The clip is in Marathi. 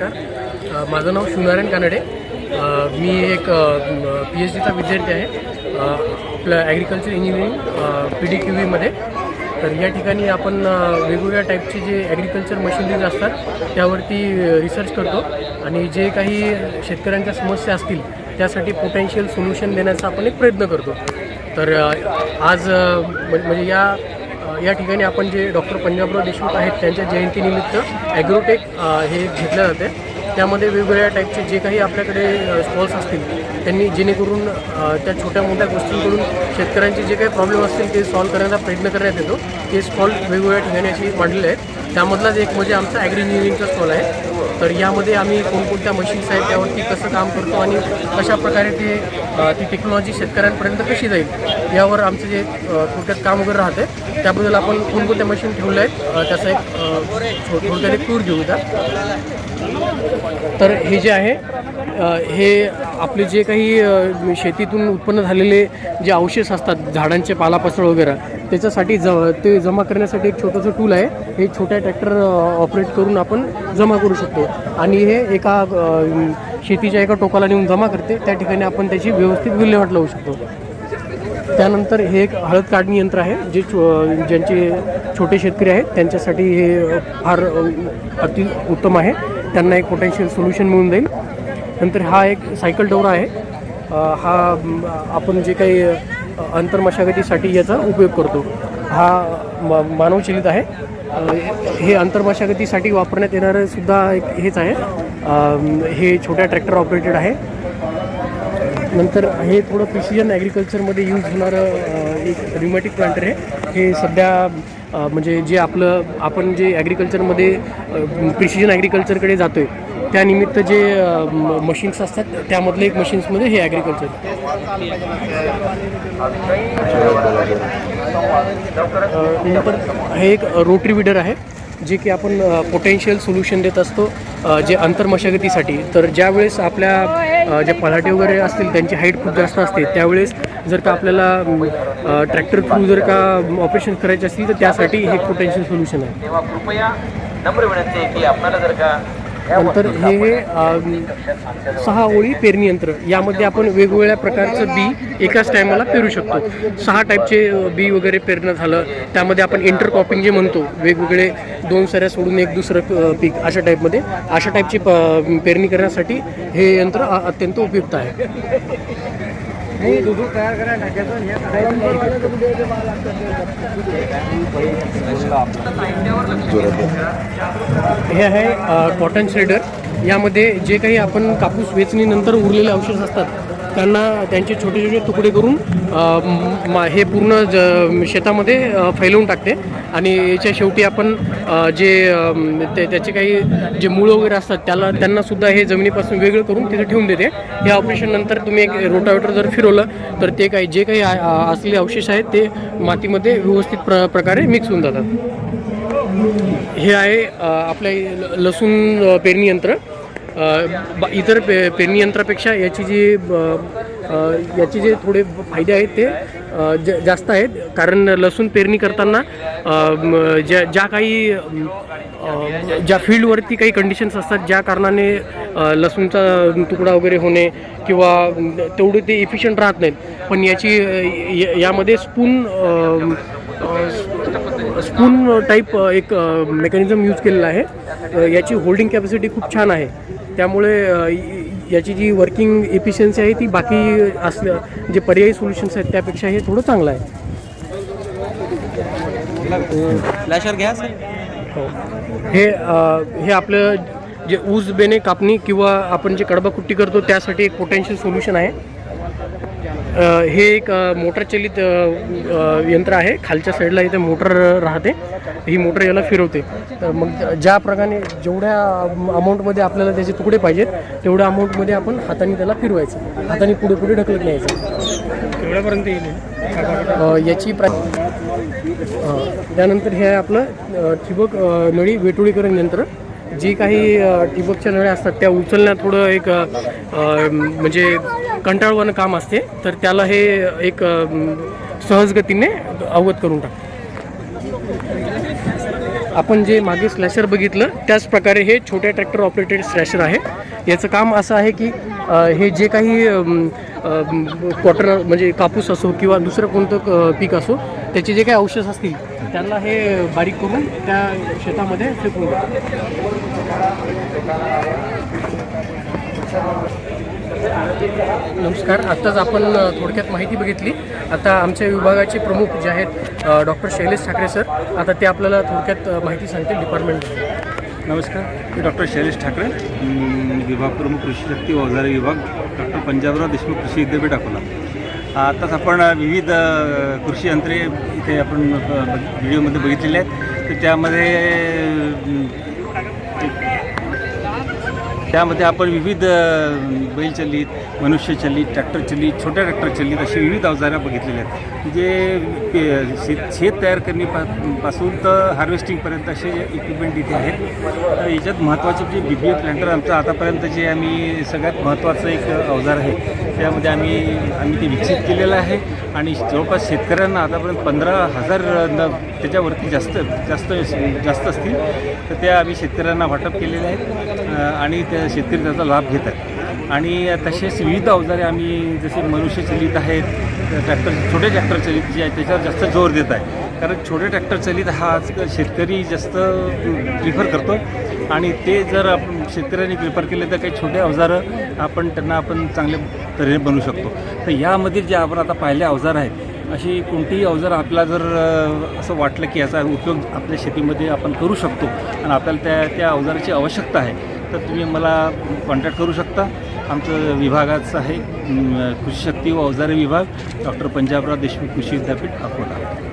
नमस्कार. माझं नाव शिवनारायण कानडे. मी एक पी एच डीचा विद्यार्थी आहे. आपलं agriculture engineering P D Q व्हीमध्ये तर या ठिकाणी आपण वेगवेगळ्या टाईपचे जे ॲग्रिकल्चर मशिनरीज असतात त्यावरती रिसर्च करतो. आणि जे काही शेतकऱ्यांच्या समस्या असतील त्यासाठी पोटेन्शियल सोल्युशन देण्याचा आपण एक प्रयत्न करतो. तर आज म्हणजे या या ठिकाणी आपण जे डॉक्टर पंजाबराव देशमुख आहेत त्यांच्या जयंतीनिमित्त ॲग्रोटेक हे घेतलं जाते त्यामध्ये वेगवेगळ्या टाईपचे जे काही आपल्याकडे स्टॉल्स असतील त्यांनी जेणेकरून त्या छोट्या मोठ्या गोष्टींकडून शेतकऱ्यांचे जे काही प्रॉब्लेम असतील ते सॉल्व्ह करण्याचा प्रयत्न करण्यात येतो. ते स्टॉल वेगवेगळ्या ठिकाणी अशी मांडलेले आहेत. त्यामधलाच एक म्हणजे आमचा ॲग्री इंजिनिअरिंगचा स्टॉल आहे. तर यामध्ये आम्ही कोणकोणत्या मशीन्स आहेत त्यावरती कसं काम करतो आणि कशा प्रकारे ते ती टेक्नॉलॉजी शेतकऱ्यांपर्यंत कशी जाईल यावर आमचं जे थोडक्यात काम वगैरे राहते. त्याबद्दल आपण कोणकोणत्या मशीन ठेवल्या आहेत त्याचा एक थोडक्यात एक टूर घेऊ द्या तर हे जे आहे हे आपले जे काही शेतीतून उत्पन्न झालेले जे अवशेष असतात झाडांचे पालापाचळ वगैरे त्याच्यासाठी ज ते जमा करण्यासाठी एक छोटंसं टूल आहे. हे छोट्या ट्रॅक्टर ऑपरेट करून आपण जमा करू शकतो. आणि हे एका शेतीच्या एका टोकाला नेऊन जमा करते. त्या ठिकाणी आपण त्याची व्यवस्थित विल्हेवाट लावू शकतो. त्यानंतर हे एक हळद काढणी यंत्र आहे जे छो ज्यांचे छोटे शेतकरी आहेत त्यांच्यासाठी हे फार अति उत्तम आहे. त्यांना एक पोटेन्शियल सोल्युशन मिळून जाईल. नंतर हा एक सायकल डोरा आहे. हा आपण जे काही अ, अंतर्मशागतीसाठी याचा उपयोग करतो. हा म मानवचलित आहे. हे अंतर्मशागतीसाठी वापरण्यात येणारं सुद्धा एक हेच आहे. हे छोट्या ट्रॅक्टर ऑपरेटेड आहे. नंतर हे थोडं प्रिसिजन ॲग्रिकल्चरमध्ये यूज होणारं एक रिमॅटिक प्लांटर आहे. हे सध्या म्हणजे जे आपलं आपण जे ॲग्रिकल्चरमध्ये प्रिसिजन ॲग्रिकल्चरकडे जातो आहे त्यानिमित्त जे मशीन्स असतात त्यामधले एक मशीन्समध्ये हे ॲग्रिकल्चर नंतर हे एक रोटरी विडर आहे. जे की आपण पोटेन्शियल सोल्युशन देत असतो जे अंतर्मशागतीसाठी. तर ज्यावेळेस आपल्या जे पलाटे वगैरे असतील त्यांची हाईट खूप जास्त असते त्यावेळेस जर का आपल्याला ट्रॅक्टर थ्रू जर का ऑपरेशन करायचे असतील तर त्यासाठी हे पोटेन्शियल सोल्युशन आहे. तेव्हा कृपया नम्र विनंती आहे की आपल्याला जर का नंतर हे सहा ओळी पेरणी यंत्र. यामध्ये आपण वेगवेगळ्या प्रकारचं बी एकाच टायमाला पेरू शकतो. सहा टाईपचे बी वगैरे पेरणं झालं. त्यामध्ये आपण इंटरक्रॉपिंग जे म्हणतो वेगवेगळे दोन सऱ्या सोडून एक दुसरं पीक अशा टाईपमध्ये अशा टाईपची प पेरणी करण्यासाठी हे यंत्र अत्यंत उपयुक्त आहे. हे आहे कॉटन श्रेडर यामध्ये जे काही आपण कापूस वेचणीनंतर उरलेले अवशेष असतात त्यांना त्यांचे छोटे छोटे तुकडे करून मा- हे पूर्ण ज शेतामध्ये फैलवून टाकते. आणि याच्या शेवटी आपण जे ते त्याचे काही जे मुळं वगैरे असतात त्याला त्यांनासुद्धा हे जमिनीपासून वेगळं करून तिथे ठेवून देते. या ऑपरेशननंतर तुम्ही एक रोटावेटर जर फिरवलं तर ते काही जे काही असले असलेले अवशेष आहेत ते मातीमध्ये व्यवस्थित प्र प्रकारे मिक्स होऊन जातात. हे आहे आपल्या लसूण पेरणी यंत्र. इतर पे पेरणी यंत्रापेक्षा याची जी ब- याचे जे थोडे फायदे आहेत ते ज जास्त आहेत. कारण लसूण पेरणी करताना ज्या ज्या काही ज्या फील्डवरती काही कंडिशन्स असतात ज्या कारणाने लसूणचा तुकडा वगैरे होणे किंवा तेवढे ते इफिशियंट राहत नाहीत. पण याची या- यामध्ये स्पून स्पून टाईप एक मेकॅनिझम यूज केलेला आहे. याची होल्डिंग कॅपॅसिटी खूप छान आहे. त्यामुळे याची जी वर्किंग एफिशियन्सी आहे ती बाकी असल्या जे पर्यायी सोल्युशन्स आहेत त्यापेक्षा हे थोडं चांगलं आहे. फ्लॅशर घ्या हो. हे अ, हे आपलं जे ऊस बेने कापणी किंवा आपण जे कडबा कुट्टी करतो त्यासाठी एक पोटेन्शियल सोल्युशन आहे. हे एक मोटर चलित यंत्र आहे. खालच्या साईडला इथे मोटर राहते. ही मोटर याला फिरवते. तर मग ज्या प्रकारे जेवढ्या अमाऊंटमध्ये आपल्याला त्याचे तुकडे पाहिजेत तेवढ्या अमाऊंटमध्ये आपण हाताने त्याला फिरवायचं. हाताने पुढे पुढे ढकलत न्यायचं. केवढ्यापर्यंत येईल याची प्रा त्यानंतर हे आहे आपलं ठिबक नळी वेटोळीकरण यंत्र. जी काही ठिबकच्या नळ्या असतात त्या उचलण्यात थोडं एक म्हणजे कंटाळवाणं काम असते. तर त्याला हे एक सहजगतीने सहज गतीने अवगत करून टाकतं. आपण जे मागे स्लॅशर बघितलं त्याच प्रकारे हे छोट्या ट्रॅक्टर ऑपरेटेड स्लॅशर आहे. याचं काम असं आहे की हे जे काही कॉटन म्हणजे कापूस असो किंवा दुसरं कोणतं पीक असो त्याचे जे काही अवशेष असतील त्यांना हे बारीक करून त्या शेतामध्ये फेकून नमस्कार. आत्ताच आपण थोडक्यात माहिती बघितली. आता आमच्या विभागाचे प्रमुख जे आहेत डॉक्टर शैलेश ठाकरे सर आता ते आपल्याला थोडक्यात माहिती सांगतील डिपार्टमेंट नमस्कार मी डॉक्टर शैलेश ठाकरे. विभाग प्रमुख कृषी शक्ती व अवजारे विभाग. डॉक्टर पंजाबराव देशमुख कृषी विद्यापीठ अकोला. आताच आपण विविध कृषी यंत्रे इथे आपण व्हिडिओमध्ये बघितलेले आहेत. तर त्यामध्ये त्यामध्ये आपण विविध बैलचलित मनुष्यचलित ट्रॅक्टर चलित छोट्या ट्रॅक्टर चलित अशी विविध अवजारं बघितलेली आहेत. जे शेत शेत तयार करणे पासून तर हार्वेस्टिंगपर्यंत असे इक्विपमेंट इथे आहेत. तर याच्यात महत्त्वाचे जे बी बी ए प्लॅन्टर आमचं आतापर्यंत जे आम्ही सगळ्यात महत्त्वाचं एक अवजार आहे त्यामध्ये आम्ही आम्ही ते विकसित केलेलं आहे. आणि जवळपास शेतकऱ्यांना आतापर्यंत पंधरा हजार न त्याच्यावरती जास्त जास्त जास्त असतील तर त्या आम्ही शेतकऱ्यांना वाटप केलेलं आहे. आणि त्या शेतकरी त्याचा लाभ घेत आहेत. आणि तसेच विविध अवजारे आम्ही जसे मनुष्य चलित आहेत ट्रॅक्टर छोटे ट्रॅक्टर चलित जे आहेत त्याच्यावर जास्त जोर देत आहे. कारण छोटे ट्रॅक्टर चलित हा आजकाल शेतकरी जास्त प्रिफर करतो. आणि ते जर आपण शेतकऱ्यांनी प्रिफर केले तर काही छोटे अवजारं आपण त्यांना आपण चांगल्या तऱ्हेने बनवू शकतो. तर यामधील जे आपण आता पाहिले अवजार आहेत अशी कोणतीही अवजार आपला जर असं वाटलं की याचा उपयोग आपल्या शेतीमध्ये आपण करू शकतो. आणि आपल्याला त्या त्या अवजाराची आवश्यकता आहे. तर तुम्ही मला कॉन्टॅक्ट करू शकता. आमचं विभागाचं आहे कृषी शक्ती व अवजारे विभाग डॉक्टर पंजाबराव देशमुख कृषी विद्यापीठ अकोला.